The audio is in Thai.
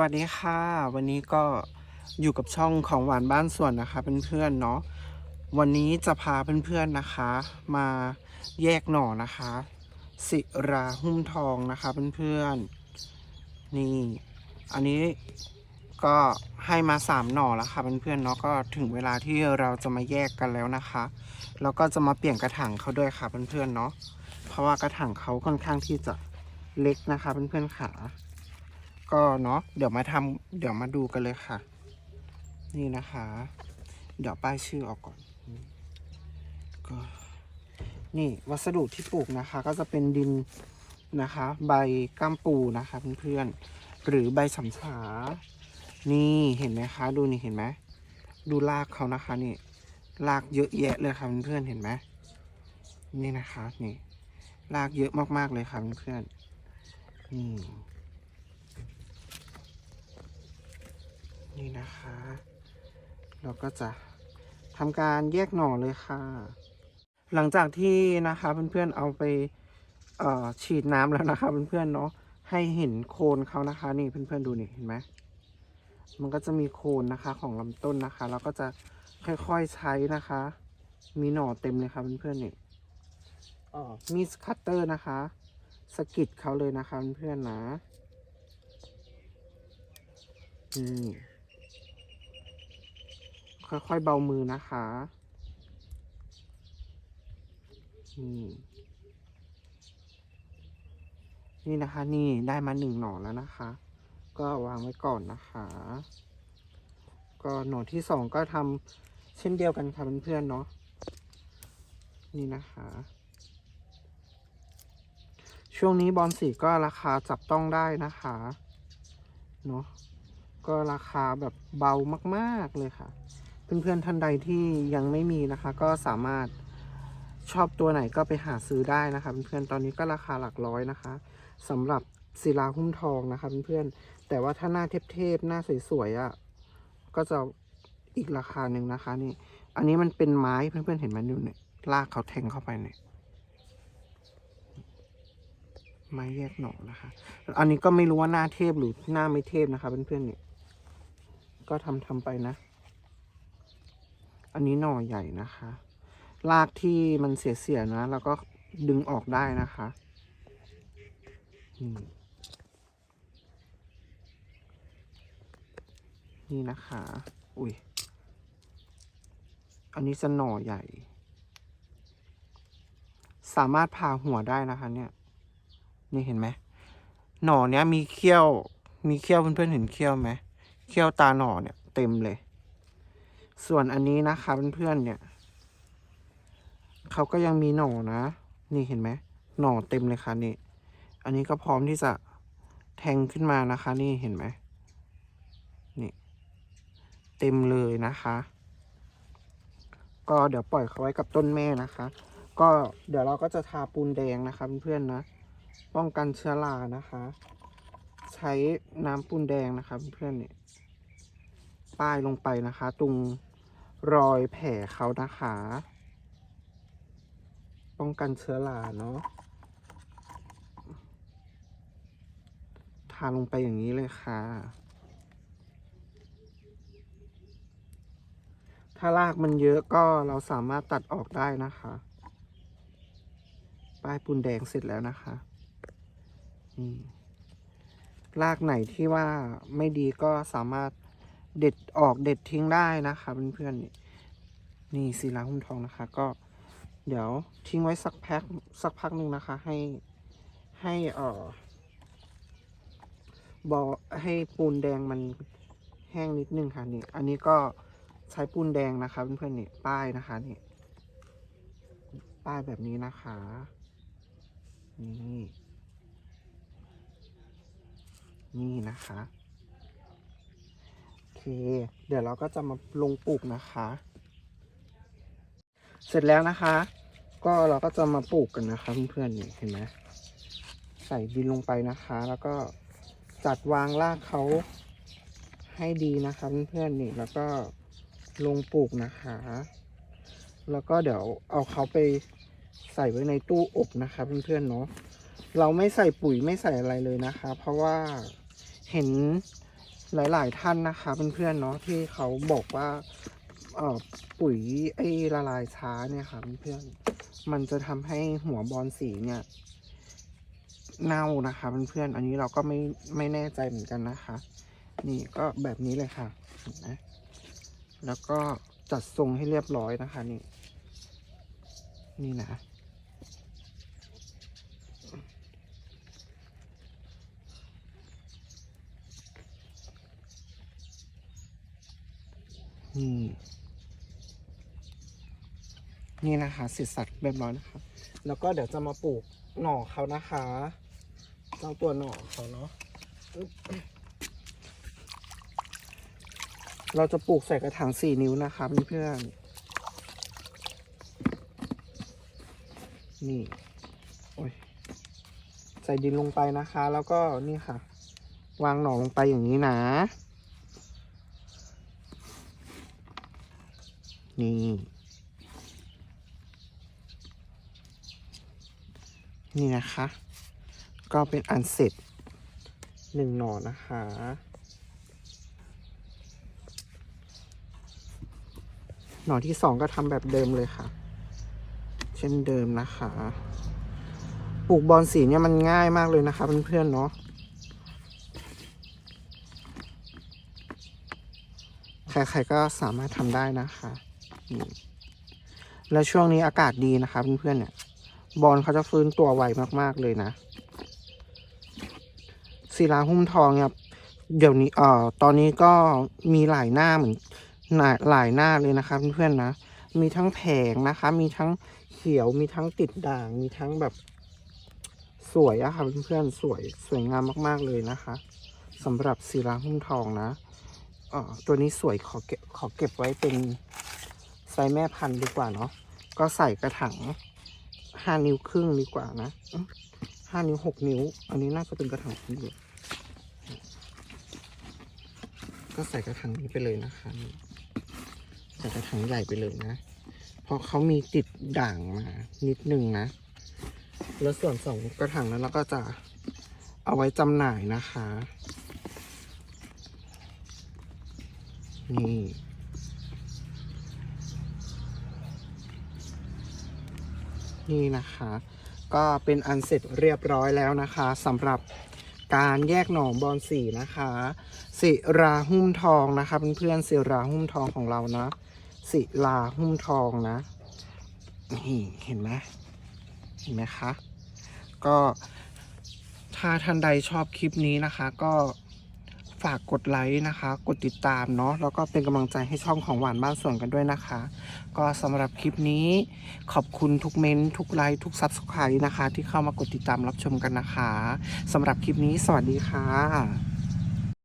วัสดีค่ะ วันนี้ก็อยู่กับช่องของหวานบ้านสวนนะคะเพื่อนๆเนาะวันนี้จะพาเพื่อนๆนะคะ มาแยกหน่อนะคะ สิราหุ้มทองนะคะเพื่อนๆนี่ อันนี้ก็ให้มาสามหน่อแล้วค่ะเพื่อนๆเนาะก็ถึงเวลาที่เราจะมาแยกกันแล้วนะคะ แล้วก็จะมาเปลี่ยนกระถางเขาด้วยค่ะเพื่อนๆเนาะเพราะว่ากระถางเขาค่อนข้างที่จะเล็กนะคะเพื่อนๆขา ก็เนาะเดี๋ยวมาทำเดี๋ยวมาดูกันเลยค่ะ นี่นะคะ เดี๋ยวป้ายชื่อออกก่อนก็นี่วัสดุที่ปลูกนะคะ ก็จะเป็นดินนะคะ ใบก้ามปูนะคะเพื่อนๆหรือใบฉำฉานี่เห็นไหมคะ ดูนี่เห็นไหมดูรากเขานะคะนี่รากเยอะแยะเลยค่ะเพื่อนๆเห็นไหมนี่นะคะ นี่รากเยอะมากๆเลยค่ะเพื่อนๆนี่ นี่นะคะ เราก็จะทำการแยกหน่อเลยค่ะ หลังจากที่นะคะเพื่อนๆเอาไปฉีดน้ำแล้วนะคะเพื่อนๆเนาะให้เห็นโคนเขานะคะ นี่เพื่อนๆดูนี่เห็นไหมมันก็จะมีโคนนะคะของลำต้นนะคะเราก็จะค่อยๆใช้นะคะ มีหน่อเต็มเลยค่ะเพื่อนๆนี่มีดคัตเตอร์นะคะสกิดเขาเลยนะคะเพื่อนๆนะนี่ ค่อยๆเบามือนะคะนี่นี่นะคะ นี่ได้มาหนึ่งหน่อแล้วนะคะ ก็วางไว้ก่อนนะคะ ก็หน่อที่สองก็ทำเช่นเดียวกันค่ะเพื่อนๆเนาะนี่นะคะ ช่วงนี้บอลสีก็ราคาจับต้องได้นะคะเนาะก็ราคาแบบเบามาก ๆ เลยค่ะ เพื่อนๆท่านใดที่ยังไม่มีนะคะ ก็สามารถชอบตัวไหนก็ไปหาซื้อได้นะคะเพื่อนๆตอนนี้ก็ราคาหลักร้อยนะคะสำหรับศิลาหุ้มทองนะคะเพื่อนๆแต่ว่าถ้าหน้าเทพๆหน้าสวยๆอะ่ะก็จะอีกราคาหนึ่งนะคะนี่ อันนี้มันเป็นไม้เพื่อนๆเห็นไหมดูเนี่ยลากเขาแทงเข้าไปเนี่ยไม้แยกหน่อนะคะ อันนี้ก็ไม่รู้ว่าหน้าเทพหรือหน้าไม่เทพนะคะเพื่อนๆเนี่ย ก็ทำทำไปนะ อันนี้หน่อใหญ่นะคะรากที่มันเสียๆนะ แล้วก็ดึงออกได้นะคะนี่นี่นะคะ อุ้ย อันนี้จะหน่อใหญ่ สามารถผ่าหัวได้นะคะ เนี่ย นี่เห็นไหม หน่อเนี้ยมีเขี้ยว มีเขี้ยวเพื่อนๆเห็นเขี้ยวไหม เขี้ยวตาหน่อเนี่ยเต็มเลย ส่วนอันนี้นะคะเพื่อนๆเนี่ยเขาก็ยังมีหน่อนะ นี่เห็นไหมหน่อเต็มเลยค่ะนี่ อันนี้ก็พร้อมที่จะแทงขึ้นมานะคะ นี่เห็นไหมนี่ เต็มเลยนะคะ ก็เดี๋ยวปล่อยเขาไว้กับต้นแม่นะคะ ก็เดี๋ยวเราก็จะทาปูนแดงนะคะเพื่อนๆนะ ป้องกันเชื้อรานะคะ ใช้น้ำปูนแดงนะคะเพื่อนๆเนี่ยป้ายลงไปนะคะ ตรง รอยแผลเขานะคะ ป้องกันเชื้อราเนาะทาลงไปอย่างนี้เลยค่ะ ถ้ารากมันเยอะก็เราสามารถตัดออกได้นะคะ ป้ายปูนแดงเสร็จแล้วนะคะนี่รากไหนที่ว่าไม่ดีก็สามารถ เด็ดออกเด็ดทิ้งได้นะคะเพื่อนๆนี่นี่สีลาหุ้มทองนะคะ ก็เดี๋ยวทิ้งไว้สักแพ็คสักพักหนึ่งนะคะ ให้ให้เอ่อบอให้ปูนแดงมันแห้งนิดนึงค่ะนี่ อันนี้ก็ใช้ปูนแดงนะคะเพื่อนๆนี่ป้ายนะคะนี่ป้ายแบบนี้นะคะนี่นี่นะคะ เค เดี๋ยวเราก็จะมาลงปลูกนะคะ เสร็จแล้วนะคะ ก็เราก็จะมาปลูกกันนะคะเพื่อนๆนี่เห็นไหมใส่ดินลงไปนะคะ แล้วก็จัดวางรากเขาให้ดีนะคะเพื่อนๆนี่แล้วก็ลงปลูกนะคะ แล้วก็เดี๋ยวเอาเขาไปใส่ไว้ในตู้อบนะคะเพื่อนๆเนาะเราไม่ใส่ปุ๋ยไม่ใส่อะไรเลยนะคะ เพราะว่าเห็น หลาย ๆ ท่านนะคะเพื่อนๆเนาะที่เขาบอกว่าปุ๋ยไอ้ละลายช้าเนี่ยค่ะเพื่อนๆมันจะทำให้หัวบอลสีเนี่ยเน่านะคะเพื่อนๆอันนี้เราก็ไม่ไม่แน่ใจเหมือนกันนะคะ นี่ก็แบบนี้เลยค่ะนไหมแล้วก็จัดทรงให้เรียบร้อยนะคะนี่ นี่นะ นี่ นี่นะคะเสร็จสัตว์เรียบร้อยนะคะ แล้วก็เดี๋ยวจะมาปลูกหน่อเขานะคะเจ้าตัวหน่อเขาเนาะเราจะปลูกใส่กระถางสี่นิ้วนะคะเพื่อนนี่ โอ้ย ใส่ดินลงไปนะคะ แล้วก็นี่ค่ะ วางหน่อลงไปอย่างนี้นะ นี่ นี่นะคะ ก็เป็นอันเสร็จหนึ่งหน่อนะคะหน่อที่สองก็ทำแบบเดิมเลยค่ะ เช่นเดิมนะคะปลูกบอลสีเนี่ยมันง่ายมากเลยนะคะเพื่อนๆเนาะใครๆก็สามารถทำได้นะคะ นี่แล้วช่วงนี้อากาศดีนะคะเพื่อนๆเนี่ย บอลเขาจะฟื้นตัวไวมากๆเลยนะศิลาหุ้มทองเนี่ยเดี๋ยวนี้เอ่อตอนนี้ก็มีหลายหน้าเหมือนหลายหลายหน้าเลยนะคะเพื่อนๆนะ มีทั้งแผงนะคะ มีทั้งเขียวมีทั้งติดด่าง มีทั้งแบบสวยอะค่ะเพื่อนๆสวยสวยงามมากๆเลยนะคะสำหรับศิลาหุ้มทองนะเอ่อตัวนี้สวยขอเก็บขอเก็บไว้เป็น ซส์แม่พันธุ์ดีกว่าเนาะก็ใส่กระถางห้านิ้วครึ่งดีกว่านะห้านิ้วหกนิ้ว อันนี้น่าจะเป็นกระถางที่เหลือก็ใส่กระถางนี้ไปเลยนะคะใส่กระถางใหญ่ไปเลยนะ เพราะเขามีติดด่างมา นิดนึงนะ แล้วส่วนสองกระถางนั้นเราก็จะเอาไว้จำหน่ายนะคะ นี่ นี่นะคะ ก็เป็นอันเสร็จเรียบร้อยแล้วนะคะสำหรับการแยกหน่อบอลสีนะคะสิราหุ้มทองนะคะเพื่อนๆสิราหุ้มทองของเรานะสิลาหุ้มทองนะนี่เห็นไหมเห็นไหมคะก็ถ้าท่านใดชอบคลิปนี้นะคะ ก็ ฝากกดไลค์นะคะ กดติดตามเนาะแล้วก็เป็นกำลังใจให้ช่องของหวานบ้านสวนกันด้วยนะคะ ก็สำหรับคลิปนี้ขอบคุณทุกเมนทุกไลค์ทุกซับสไครต์นะคะ ที่เข้ามากดติดตามรับชมกันนะคะสำหรับคลิปนี้สวัสดีค่ะ